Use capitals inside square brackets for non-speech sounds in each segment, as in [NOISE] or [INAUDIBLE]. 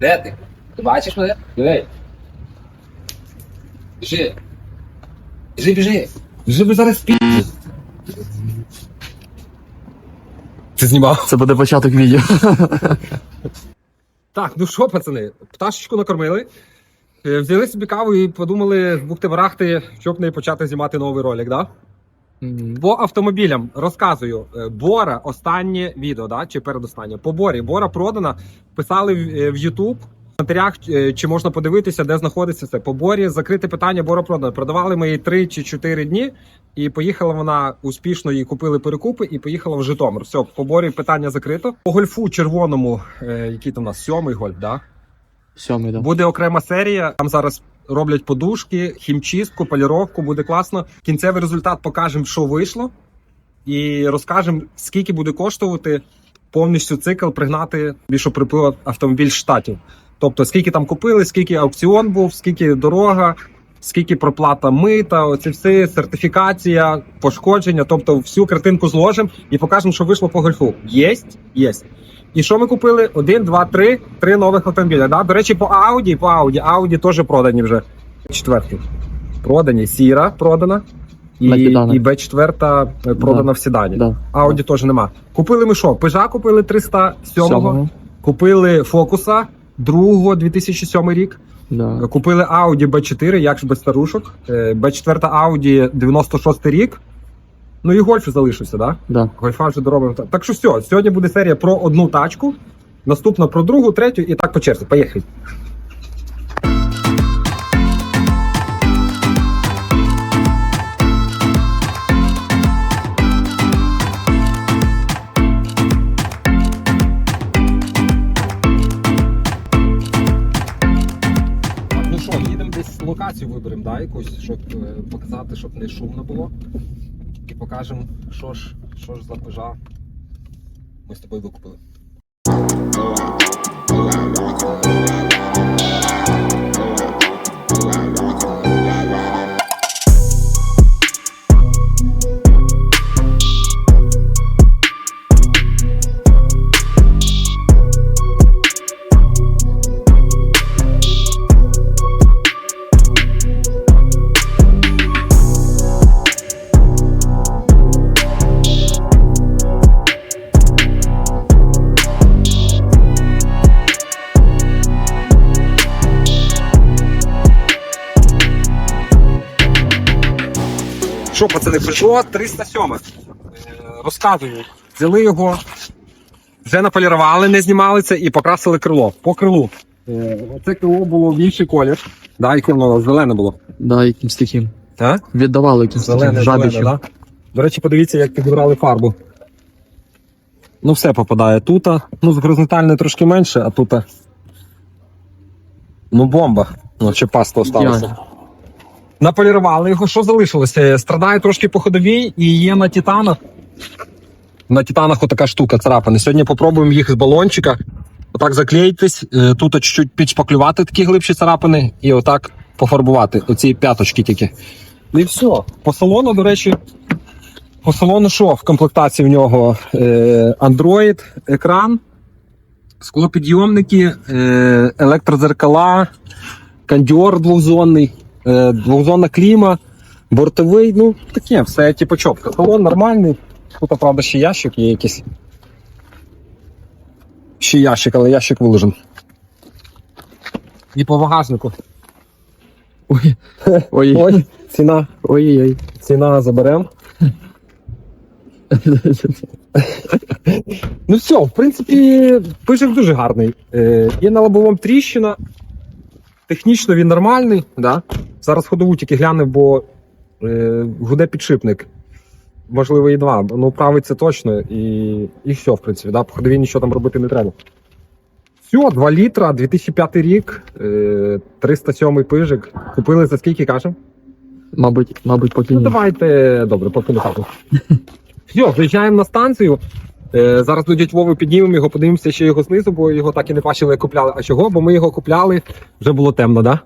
Де ти? Ти бачиш мене? Диви. Біжи. Біжи, біжи. Біжи, бо зараз спі. Ти знімав? Це буде початок відео. Так, ну що, пацани, пташечку накормили. Е, Взяли собі каву і подумали бухти барахти, щоб не почати знімати новий ролик, да? По автомобілям розказую. Е, Бора, останнє відео, да? чи передостаннє. По Борі. Бора продана. Писали в, е, в YouTube. В коментарях, е, чи можна подивитися, де знаходиться це. По Борі закрите питання, Бора продана. Продавали ми її 3 чи 4 дні, і поїхала вона успішно, її купили перекупи і поїхала в Житомир. Все, по Борі питання закрито. По гольфу червоному, який там у нас сьомий гольф, да? Сьомий, да. Буде окрема серія. Там зараз роблять подушки, хімчистку, поліровку. Буде класно. Кінцевий результат покажемо, що вийшло, і розкажемо, скільки буде коштувати повністю цикл пригнати, що приплив автомобіль штатів. Тобто, скільки там купили, скільки аукціон був, скільки дорога, скільки проплата мита, оці всі сертифікація, пошкодження. Тобто, всю картинку зложимо і покажемо, що вийшло по гольфу. Єсть, єсть. І що ми купили? Один, два, три, три нових автомобіля. Да? До речі, по Audi, по Audi, Audi теж продані вже. Четверті. Продані. Сіра продана. І, і Б4 продана Да. в седані. Да. Audi теж нема. Купили ми що? Пежа купили 307-го, купили Фокуса 2 2007 рік. Да. Купили Audi B4, як ж без старушок. Е, B4 Audi 96 рік. Ну і гольф залишився, так? Да? Да. Гольфа вже доробимо. Так що все, сьогодні буде серія про одну тачку, наступна про другу, третю і так по черзі. Поїхали. Ну що, їдемо десь локацію виберемо, да, якусь, щоб е, показати, щоб не шумно було. Покажемо, що ж, що ж за пежа ми з тобою викупили. Що, пацани, прийшло 307. Е, Розказую. Взяли його, вже наполірували, не знімали це і покрасили крило. По крилу. Е, Це крило було в інший колір. Да, яке воно зелене було. Да, якимсь таким. Так? Віддавали якимсь таким Зелене, да? До речі, подивіться, як підібрали фарбу. Ну, все попадає тут. Ну, з горизонтальної трошки менше, а тут. Ну, бомба. Ну, чи паста осталася. Ідеально. Наполірували його, що залишилося? Страдає трошки по ходовій і є на титанах. На титанах отака штука царапини. Сьогодні попробуємо їх з балончика. Отак заклеїтись, е, тут чуть-чуть підшпаклювати такі глибші царапини і отак пофарбувати. Оці п'яточки тільки. Ну і все. По салону, до речі, по салону що в комплектації в нього е, Android, екран, склопідйомники, е, електрозеркала, кондьор двохзонний, е, двохзонна кліма, бортовий, ну таке, все типу чітко. Салон нормальний. Тут, правда, ще ящик є якийсь. Ще ящик, але ящик виложен. І по багажнику. Ой. Ой. Ой, ціна, Ой-ой-ой. ціна заберемо. Ну все, в принципі, пижик дуже гарний. Е, є на лобовому тріщина. Технічно він нормальний. Да? Зараз ходову тільки глянув, бо е, гуде підшипник. Можливо, і два. Ну, правий це точно, і, і все, в принципі. Да? По ходові нічого там робити не треба. Все, 2 літра, 2005 рік, е, 307 пижик. Купили за скільки кажемо? Мабуть, мабуть, поки Ну давайте добре, поки не. [LAUGHS] Все, заїжджаємо на станцію. Е, зараз до дядь піднімемо його, подивимося ще його знизу, бо його так і не бачили, як купляли. А чого? Бо ми його купляли, вже було темно, да?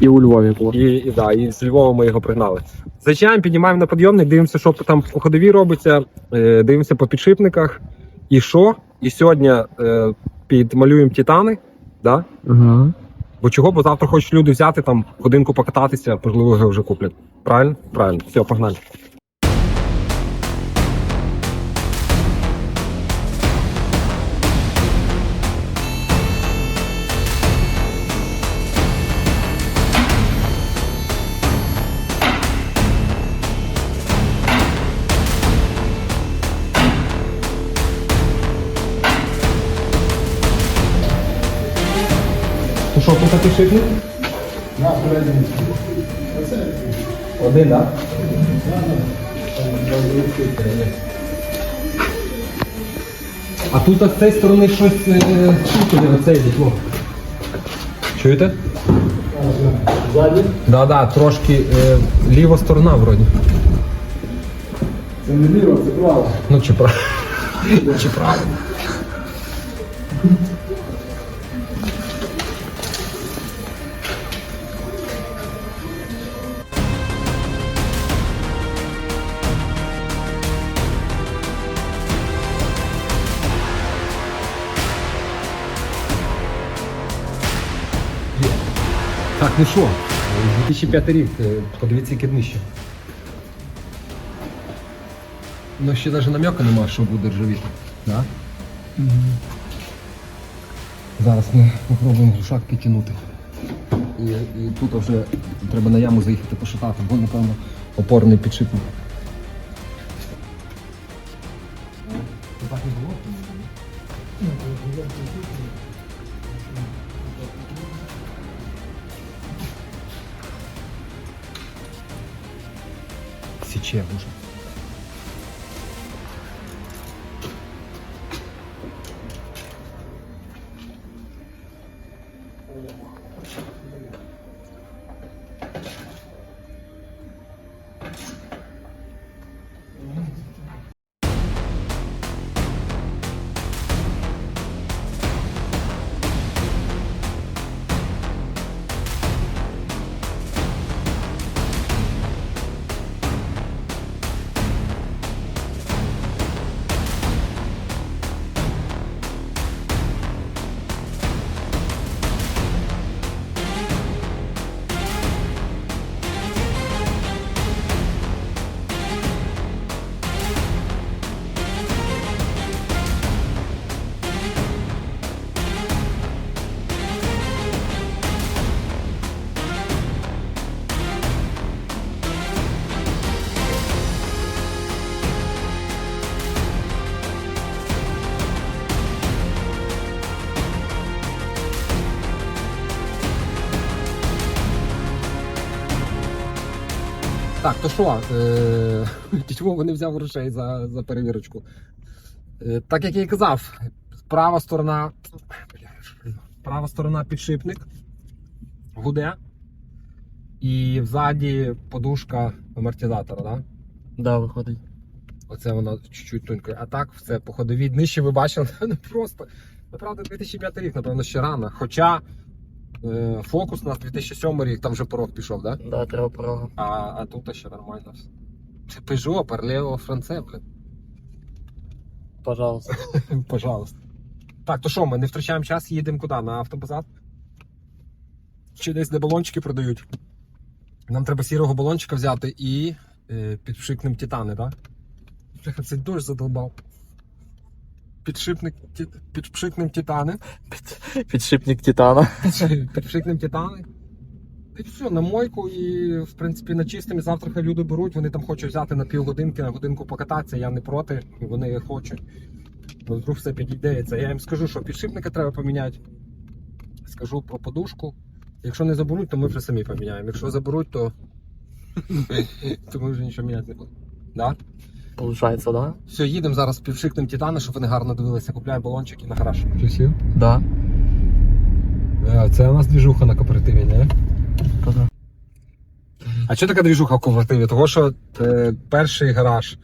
І у Львові було. І, і, да, і з Львова ми його пригнали. Заїжджаємо, піднімаємо на підйомник, дивимося, що там по ходовій робиться, е, дивимося по підшипниках. І що? І сьогодні е, підмалюємо титани, да? Ага. Бо чого? Бо завтра хочуть люди взяти там годинку покататися, можливо, його вже куплять. Правильно? Правильно. Все, погнали. Тут такий шипник? Один, так? А тут з цієї сторони щось е, чути, оцей дітло. Чуєте? Ззаді? Да, да, трошки е, ліва сторона вроді. Це не ліво, це право. Ну чи право. [LAUGHS] чи право. Ну що, 2005 рік, е, подивіться, яке днище. Ну ще навіть намека нема, що буде ржавіти. Да? Зараз ми спробуємо глушак підтягнути. І, і тут вже треба на яму заїхати пошатати, бо напевно опорний підшипник. Так, то що, е, [LAUGHS] чому не взяв грошей за, за перевірочку? Е, так як я і казав, права сторона. Права сторона підшипник гуде. І взаді подушка амортизатора, да? Да, виходить. Оце вона чуть-чуть тонько. А так, все по ходовій днищі ви бачили, [LAUGHS] не просто. Направда, 2005 рік, напевно, ще рано. Хоча е, фокус у нас 2007 рік, там вже порог пішов, да? Да, треба порога. А, а тут ще нормально все. Це Peugeot, Parleo, Франце, блин. Пожалуйста. [LAUGHS] Пожалуйста. Так, то що, ми не втрачаємо час, їдемо куди? На автобазар? Чи десь де балончики продають? Нам треба сірого балончика взяти і е, підшипним титани, так? Бляха, цей дощ задолбав. Підшипник, підшипним титани. Підшипник Титана. [LAUGHS] Підшипним титани. І все, на мойку і, в принципі, на чистим завтра хай люди беруть, вони там хочуть взяти на півгодинки, на годинку покататися, я не проти, вони хочуть. Вдруг все підійдеться. Я їм скажу, що підшипника треба поміняти. Скажу про подушку. Якщо не заберуть, то ми вже самі поміняємо. Якщо заберуть, то, [LAUGHS] то ми вже нічого міняти не будемо. Да? Получається, да? Все, їдемо зараз півшикнем титани, щоб вони гарно дивилися. Купляємо балончики на гараж. Плюсів? Да. Це у нас двіжуха на кооперативі, не? Та да. А що така двіжуха в кооперативі? Того, що е, перший гараж,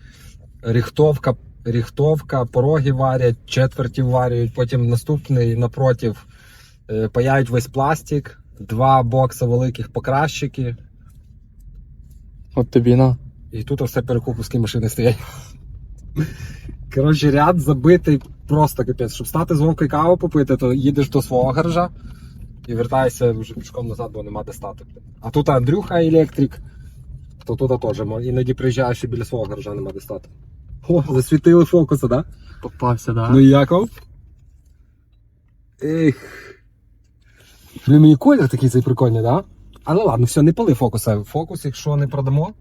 ріхтовка, ріхтовка, пороги варять, четверті варять, потім наступний напротив е, паяють весь пластик, два бокси великих покращики, От тобі на. І тут все перекупівські машини стоять. Коротше, ряд забитий просто капець. Щоб стати з Вовкою каву попити, то їдеш до свого гаража і вертаєшся вже пішком назад, бо нема де стати. А тут Андрюха електрик, то тут теж іноді приїжджаєш і біля свого гаража нема де стати. О, засвітили фокуси, так? Да? Попався, да? Ну і Яков? Ех. Блін, мені колір такий цей прикольний, да? Але ладно, все, не пали фокуса. Фокус, якщо не продамо.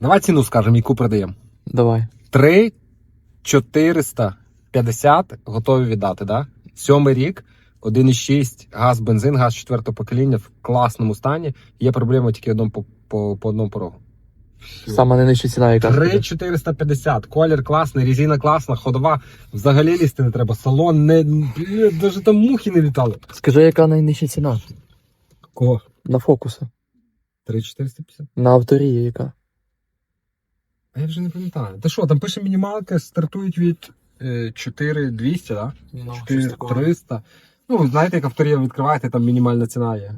Давай ціну скажемо, яку продаємо. Давай. 3 450 готові віддати, да? Сьомий рік, 1,6, газ, бензин, газ четвертого покоління в класному стані. Є проблема тільки одному по, по, по одному порогу. Сама найнижча ціна, яка. 3450, колір класний, резина класна, ходова. Взагалі лізти не треба. Салон не. Навіть там мухи не літали. Скажи, яка найнижча ціна? Кого? На фокуса. 3450? На авторії яка? А я вже не пам'ятаю. Та що, там пише мінімалка, стартують від е, 4200, да? Ну, 4300. Ну, знаєте, як авторія відкриваєте, там мінімальна ціна є.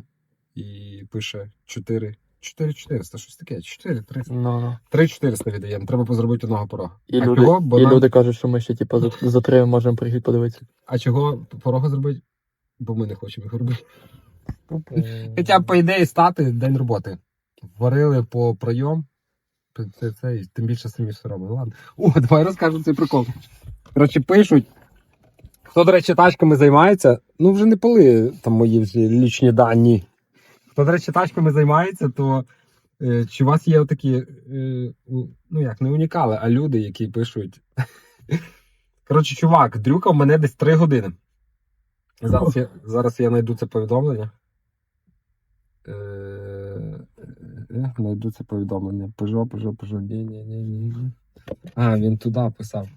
І пише 4. 4400, щось таке, 4300. Ну, ну. 3400 віддаємо, треба позробити одного порога. І, а, люди, чого? Бо і нам- люди кажуть, що ми ще типу, за, за три можемо приїхати подивитися. а чого порога зробити? Бо ми не хочемо їх робити. Хоча, по ідеї, стати день роботи. Варили по прийом. Це, це, тим більше самі все робили. Ладно. О, давай розкажу цей прикол. Коротше, пишуть. Хто, до речі, тачками займається, ну вже не пали там мої лічні дані. Хто, до речі, тачками займається, то е, чи у вас є такі, е, ну як, не унікали, а люди, які пишуть. [LAUGHS] Коротше, чувак, дрюкав мене десь 3 години. Зараз я, зараз я знайду це повідомлення. Е, Знайду це повідомлення. Пежо, пежо, пежо. Ні, ні, ні, ні. ні. А, він туди писав.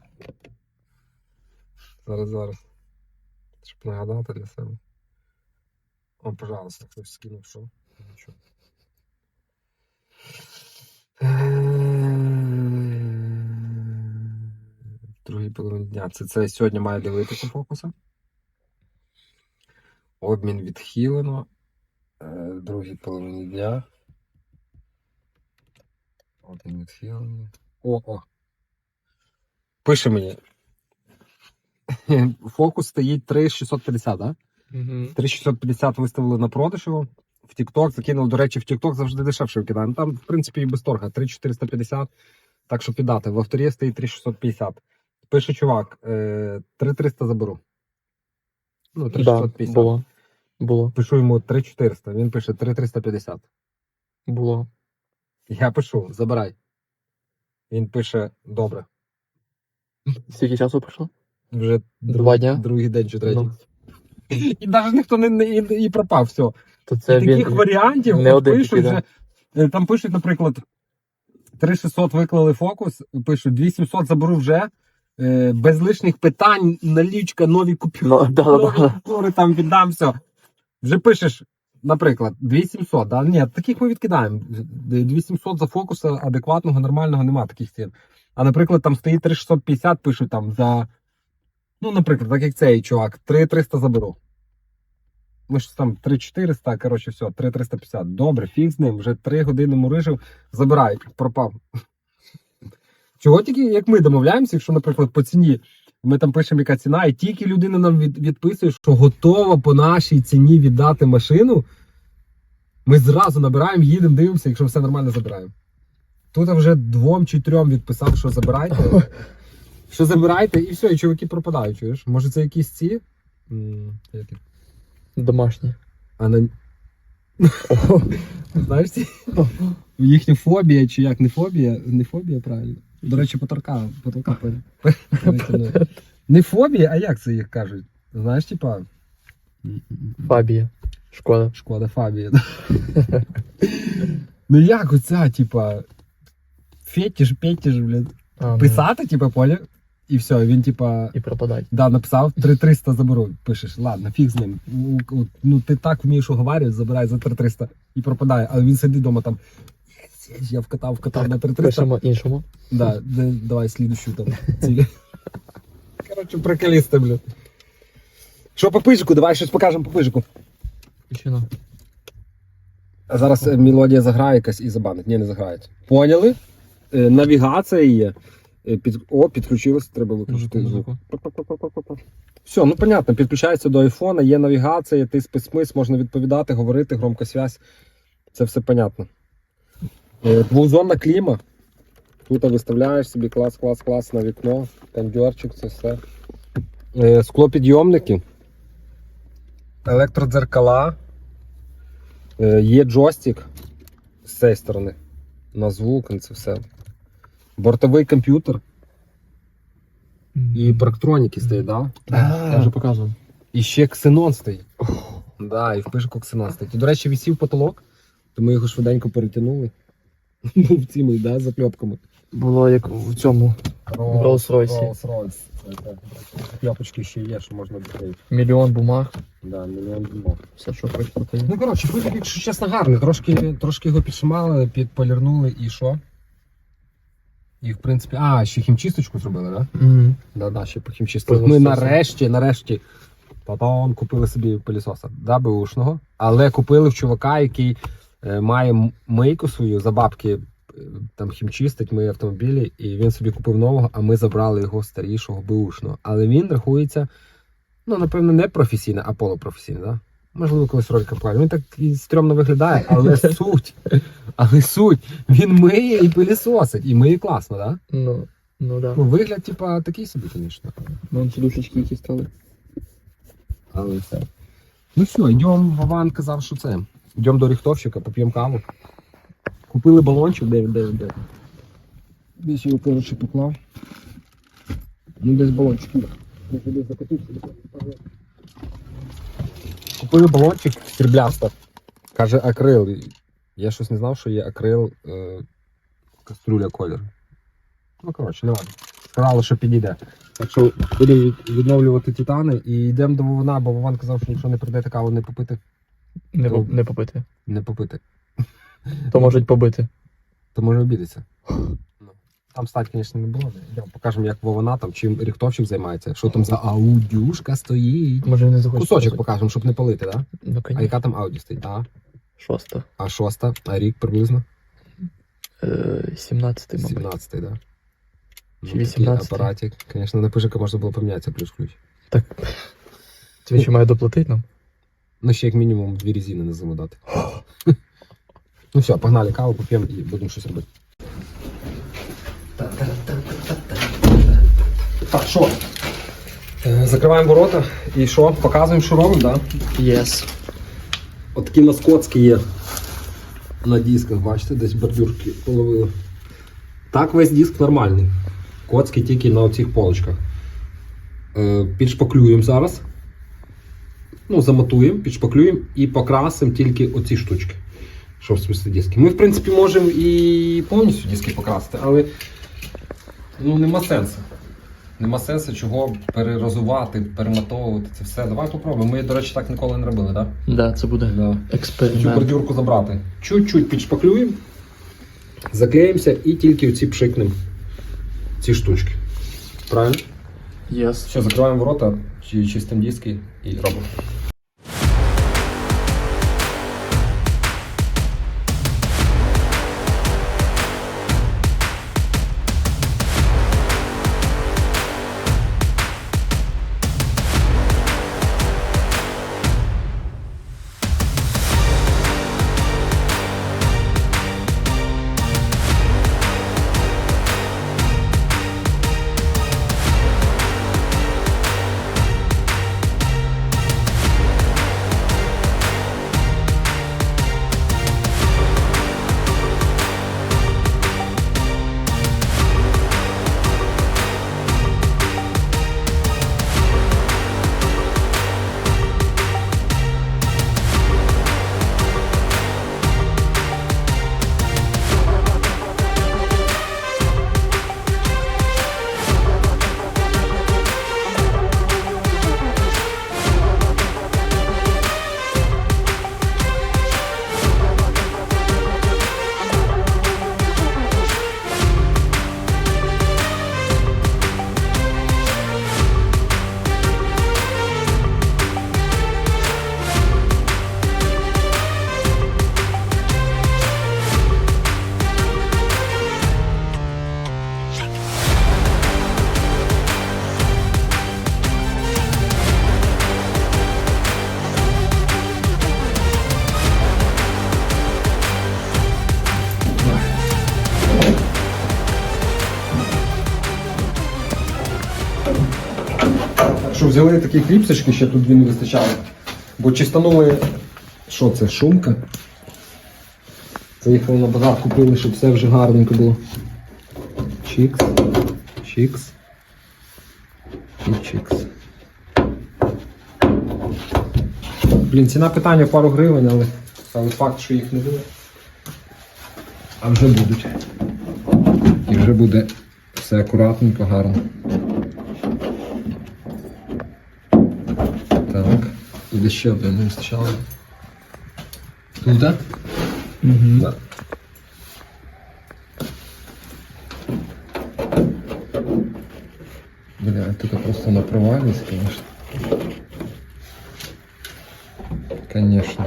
Зараз, зараз. Щоб нагадати для себе. О, пожалуйста, хтось скинув, що? Нічого. Другий половині дня. Це, це сьогодні має дивитися фокуса. Обмін відхилено. Е, Другій половині дня. Відхилений. О, о. Пише мені. [LAUGHS] Фокус стоїть 3650, так? Угу. 3650 виставили на продаж його. В TikTok закинули, до речі, в TikTok завжди дешевше викидаємо. Там, в принципі, і без торга 3450. Так що піддати. В авторі стоїть 3650. Пише чувак, е, 3300 заберу. Ну, Да, 3650. було. Було. Пишу йому 3400. Він пише 3350. Було. Я пишу, забирай. Він пише добре. Скільки часу пройшло? Вже Два дня? другий день чи третій. Ну, [LAUGHS] І навіть ніхто не, не і, і пропав. Все. то це і таких він. варіантів не от один пишуть такий, вже. е, Там пишуть, наприклад, 3600 виклали фокус, пишуть 2700 заберу вже. е, Без лишніх питань, налічка, нові купюри, Ну, да, да, нові да. купюри там віддам все. Вже пишеш, наприклад, 2700, да? Ні, таких ми відкидаємо. 2700 за фокуса адекватного, нормального нема таких цін. А наприклад, там стоїть 3650, пишуть там за. Ну, наприклад, так як цей чувак, 3300 заберу. Ми ж там 3400, коротше, все, 3350. Добре, фіг з ним, вже 3 години мурижив, забирай, пропав. Чого тільки, як ми домовляємося, якщо, наприклад, по ціні ми там пишемо, яка ціна, і тільки людина нам від, відписує, що готова по нашій ціні віддати машину, ми зразу набираємо, їдемо, дивимося, якщо все нормально забираємо. Тут вже двом чи трьом відписав, що забирайте. [LAUGHS] Що забирайте, і все, і чуваки пропадають, чуєш? Може це якісь ці? Домашні. А на... Знаєш, ці? їхня фобія, чи як не фобія? Не фобія, правильно. До речі, потолка. потолка [LAUGHS] Не фобія, а як це їх кажуть? Знаєш, типа. Фабія. Шкода. Шкода фабія. [LAUGHS] Ну як оця, типа. Фетіш, петіш, блін. Ну, Писати, типа, поняв? І все, він, типа. І пропадать. Да, написав 3300 заберу. Пишеш, ладно, фіг з ним. Ну, Ну ти так вмієш уговарювати, забирай за 3300 і пропадає. Але він сидить вдома там. «Єс, єс, Я вкатав, вкатав на 3300. Пишемо іншому. Да, де- давай слідущу там цілі. [LAUGHS] Коротше, приколісти, блін. Що по пижику? Давай щось покажемо по пижику. Причина. А зараз е, мелодія заграє якась і забанить. Ні, не заграють. Поняли? Е, Навігація є. Е, Під... О, підключилося, треба виключити Музику, звук. Все, ну понятно, підключається до айфона, є навігація, ти списьмис, можна відповідати, говорити, громкосвязь. Це все понятно. Е, Двозонна кліма. Тут виставляєш собі клас, клас, клас на вікно, кондьорчик, це все. Е, Склопідйомники. Електродзеркала. Е, Є джойстик з цієї сторони. На звук, це все. Бортовий комп'ютер і парктроніки стоять, да? Я вже показував. І ще ксенон стоїть. Да, і в пишку ксенон стоїть. І, до речі, висів потолок, то ми його швиденько перетягнули. [LAUGHS] Був цими, да, закльопками. Було як в цьому Rolls-Royce. Rolls-Royce. Закльопочки ще є, що можна відкрити. мільйон бумаг, Да, мільйон думок. все, що хочете. то. Ну, коротше, пиль, якщо чесно, гарний. Трошки, трошки його підшимали, підполірнули і що? І, в принципі, а, ще хімчисточку зробили, так? Да? Мгм. Да, да, ще по хімчистку. Ми Пилососа. нарешті, нарешті, потім купили собі пилісоса, да, беушного, але купили в чувака, який має м- мийку свою за бабки, е, там хімчистить мої автомобілі, і він собі купив нового, а ми забрали його старішого беушного. Але він рахується, ну, напевно, не професійно, а полупрофесійно, да? Можливо, колись ролика покажу. Він так і стрьомно виглядає, але [LAUGHS] суть. Але суть. Він миє і пилісосить, і миє класно, да? Ну, ну да. Ну, вигляд, типа, такий собі, звісно. Ну, вон сидушечки які стали. Але все. Ну все, йдемо. Вован казав, що це. Йдемо до ріхтовщика, поп'ємо каву. Купили балончик, де він, де він, де. Десь його коротше поклав. Ну десь балончик. Купили балончик стріблясто. Каже, акрил. Я щось не знав, що є акрил е, кастрюля колір. Ну, коротше, не важно. Сказали, що підійде. Так що будемо відновлювати титани і йдемо до Вована, бо Вован казав, що якщо не прийдете каву не попити, Не, То- не побити. не попити, То можуть побити. то може обідеться. Ну, Там стать, звісно, не було. Йдемо, покажемо, як Вована там, чим ріхтовщик займається, що там за аудюшка стоїть. Може не захочуть. Кусочок покажемо, щоб не палити, так? Да? Ну, А яка там ауді стоїть? А, Шоста. а шоста, а рік приблизно? Е, 17 мабуть. 17-й, да? Ну, Чи такий 18-й. апаратик. Звісно, на пижика можна було помінятися плюс ключ. Так. Ще має доплатити нам? Ну, ще як мінімум дві резини на зиму дати. [GASPS] ну все, погнали каву, поп'ємо і будемо щось робити. Так, що? Е, Закриваємо ворота і що? Показуємо, що робимо, так? Да? Yes. От такі наскоцки є на дисках, бачите, десь бордюрки половили. Так весь диск нормальний. Коцки тільки на оцих полочках. Е, підшпаклюємо зараз. Ну, замотуємо, підшпаклюємо і покрасимо тільки оці штучки. Що в смысле диски. Ми, в принципі, можемо і повністю диски покрасити, але ну, нема сенсу. Нема сенсу чого перерозувати, перематовувати це все. Давай попробуємо. Ми, до речі, так ніколи не робили, так? Да, це буде Да? Цю бордюрку забрати. Чуть-чуть підшпаклюємо, заклеїмося і тільки оці пшикнемо ці штучки. Правильно? Yes. Все, закриваємо ворота, чи- чистим диски і робимо. Що взяли такі кліпсочки, ще тут дві не вистачало. Бо чистанули. Що це? Шумка? Заїхали на базар, купили, щоб все вже гарненько було. Чікс. Чікс. І чікс. Блін, ціна питання пару гривень, але, але факт, що їх не буде. А вже будуть. І вже буде все акуратненько, гарно. Так. І де ще один не вистачало. Тут, так? Угу. Да. Бля, тут просто на провались, конечно. Конечно.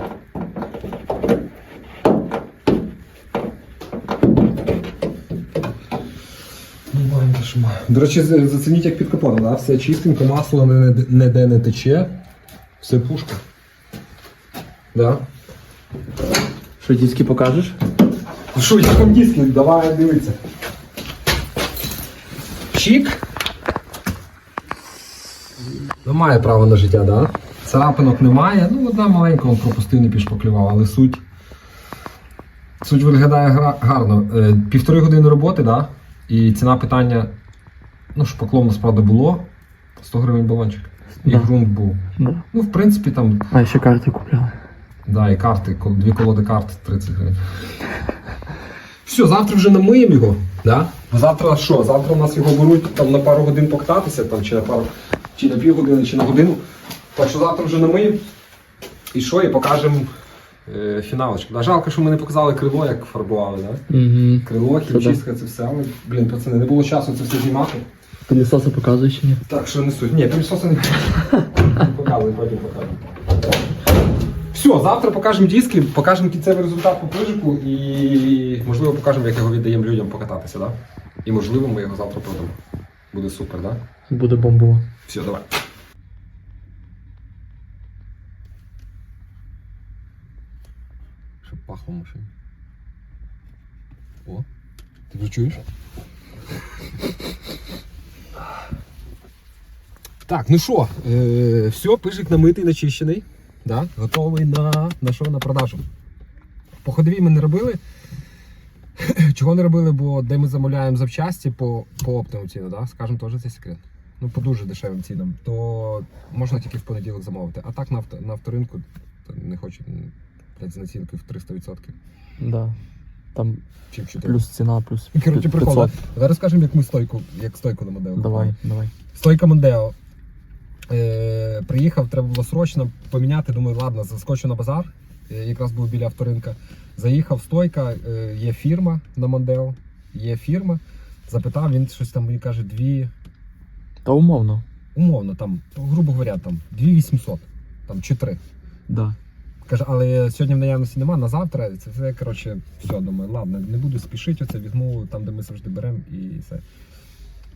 Ну. До речі, зацініть як під капотом, да? все чистенько, масло не- ніде не тече. Все пушка. Да? Що, диски покажеш? Ну що, як там диски? Давай дивитися. Чік. Ну, має право на життя, да? Царапинок немає. Ну, одна маленька, он пропустив, не пішпаклював, але суть. Суть виглядає гарно. Е, півтори години роботи, да? І ціна питання. Ну, шпаклом насправді було. 100 гривень балончик. І Да. ґрунт був. Да. Ну, в принципі, там А, ще карти купляли. Да, і карти, дві колоди карт 30 гривень. Все, завтра вже намиємо його. Да? Завтра що? Завтра у нас його беруть там, на пару годин покататися, там, чи на пару, чи на півгодини, чи на годину. Так що завтра вже намиємо. І що, і покажемо е, фіналочку. Да, жалко, що ми не показали крило, як фарбували, да? Угу. Крило, хімчистка, це все. Але, блін, пацани, не було часу це все знімати. Пилісоси показує чи ні? Так що не суть. Ні, пилісоса не показуй, потім покажемо. Все, завтра покажемо диски, покажемо кінцевий результат по пижику і можливо покажемо, як його віддаємо людям покататися, да? І можливо ми його завтра продамо. Буде супер, да? Буде бомбово. Все, давай. Щоб пахло в машині. О, ти вже чуєш? Так, ну що, е, все, пижик намитий, начищений. Да? Готовий на, на що? На продажу. По ходовій ми не робили. [CLEARS THROAT] Чого не робили, бо де ми замовляємо запчасті по, по оптовому ціну, да? скажемо теж це секрет. Ну, по дуже дешевим цінам, то можна тільки в понеділок замовити. А так на, авто, на авторинку то не хочу м, блядь, з націнкою в 300%. Да. Там Чи в 4. плюс ціна, плюс Коротше, 500. прикол. да? Зараз скажемо, як ми стойку, як стойку на Модео. Давай, давай. Стойка Мондео. Е, приїхав, треба було срочно поміняти. Думаю, ладно, заскочу на базар. Е, якраз був біля авторинка. Заїхав стойка, е, є фірма на Мондео. Є фірма. Запитав, він щось там мені каже, дві, Та умовно. умовно, там, грубо говоря, там 2800, там чи 3. Да. Каже, але сьогодні в наявності нема, на завтра це все, коротше, все, думаю, ладно, не буду спішити, оце візьму там, де ми завжди беремо і все.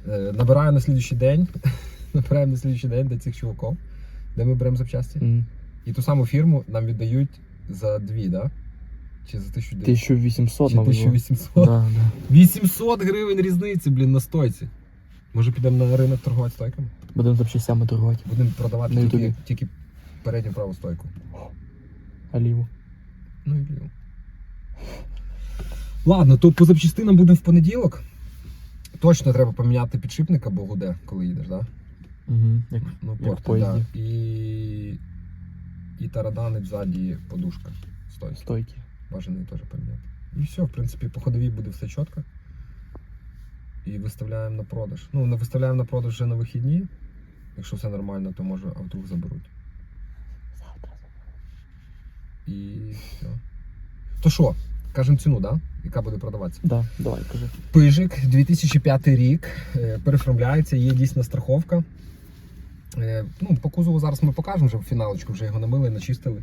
Е, набираю на слідуючий день, [LAUGHS] набираємо на слідуючий день до цих чуваків, де ми беремо запчасті. М. І ту саму фірму нам віддають за дві, да? Чи за 1900? 1800, Чи мабуть. було. 1800? Да, да. 800 гривень різниці, блін, на стойці. Може підемо на ринок торгувати стойками? Будемо запчастями торгувати. Будемо продавати На тільки, Ютубі. тільки передню праву стойку. А ліву. Ну і ліво. Ладно, то по запчастинам будемо в понеділок. Точно треба поміняти підшипника, бо гуде, коли їдеш, да? Угу. Як, Ну, як в порти, поїзді. да. І, і тараданить ззаді подушка. Стой, Стойки. бажано її теж поміняти. І все, в принципі, по ходовій буде все чітко. І виставляємо на продаж. Ну, не виставляємо на продаж вже на вихідні. Якщо все нормально, то може, а вдруг заберуть. І все. То що, кажемо ціну, да? Яка буде продаватися? Да, давай, кажи. Пижик, 2005 рік, е, переформляється, є дійсна страховка. Е, Ну, по кузову зараз ми покажемо вже в фіналочку, вже його намили, начистили.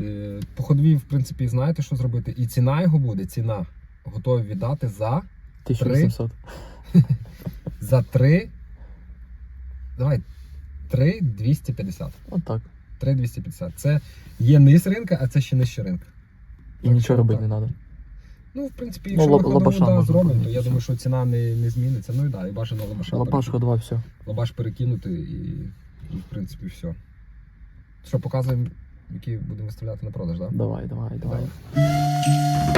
Е, По ходові, в принципі, знаєте, що зробити. І ціна його буде, ціна готові віддати за, 1800. [LAUGHS] за 3. Давай, 3 250. Отак. 3 250. Це є низ ринка, а це ще нижче ринка. І Так, нічого робити так. не треба. Ну, в принципі, Ну, якщо ми ходову да, зробимо, то я все. думаю, що ціна не, не зміниться. Ну і да, і бажано лабаша. Лопашка 2, все. лабаш перекинути і І в принципі все. Що, показуємо, які будемо виставляти на продаж, так? Давай, давай, давай. Все,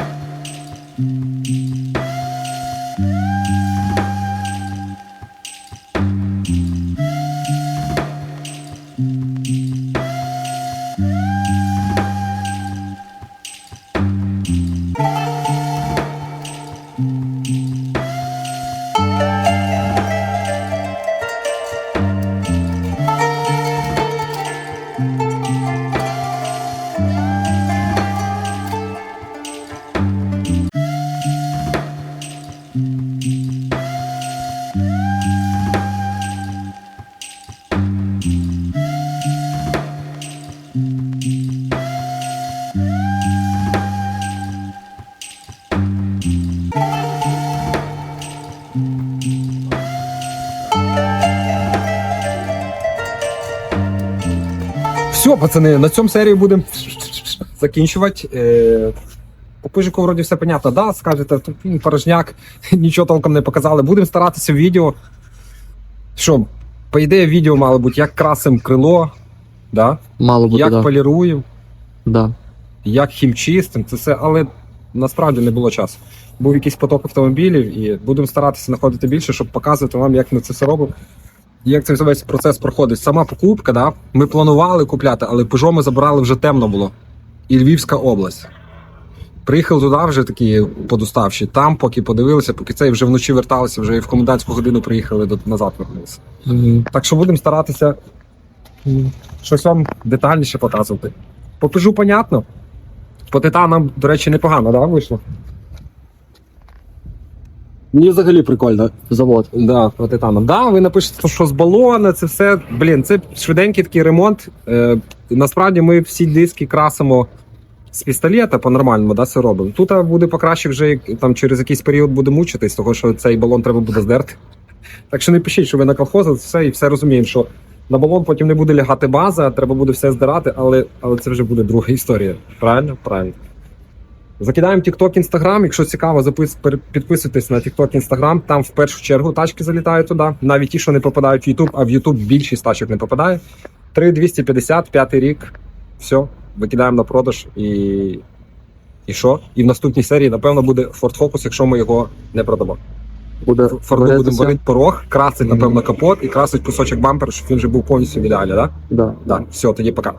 пацани, на цьому серію будемо закінчувати. Е, По пижику вроді все понятно, да, скажете, тут порожняк, [LAUGHS] нічого толком не показали. Будемо старатися в відео. Що, по ідеї, відео мало бути, як красим крило, да? Мало бути, як да. поліруємо, да. як хімчистим, це все, але насправді не було часу. Був якийсь поток автомобілів, і будемо старатися знаходити більше, щоб показувати вам, як ми це все робимо. Як це весь процес проходить. Сама покупка, да, ми планували купляти, але Peugeot ми забрали вже темно було. І Львівська область. Приїхали туди вже такі подуставші. Там, поки подивилися, поки це вже вночі верталися, вже і в комендантську годину приїхали до, назад вернулися. Так що будемо старатися щось вам детальніше показувати. По Peugeot понятно. По титанам, до речі, непогано, да, вийшло? Мені взагалі прикольно. Завод. Да, по титанам. Да, ви напишете, що з балона, це все. Блін, це швиденький такий ремонт. Е, насправді ми всі диски красимо з пістолета по-нормальному, да, все робимо. Тут а, буде покраще вже як- там через якийсь період буде мучитись, того що цей балон треба буде здерти. Так що не пишіть, що ви на колхоз, все і все розуміємо, що на балон потім не буде лягати база, треба буде все здирати, але, але це вже буде друга історія. Правильно? Правильно. Закидаємо TikTok, Instagram. Якщо цікаво, запис... підписуйтесь на TikTok, Instagram. Там в першу чергу тачки залітають туди. Навіть ті, що не попадають в YouTube, а в YouTube більшість тачок не попадає. 3250, п'ятий рік. Все, викидаємо на продаж і. І що? І в наступній серії, напевно, буде Ford Focus, якщо ми його не продамо. Буде Форду будемо варити порог, красить, напевно, капот і красить кусочок бампера, щоб він вже був повністю в ідеалі, так? Да. Да? Так, все, тоді пока.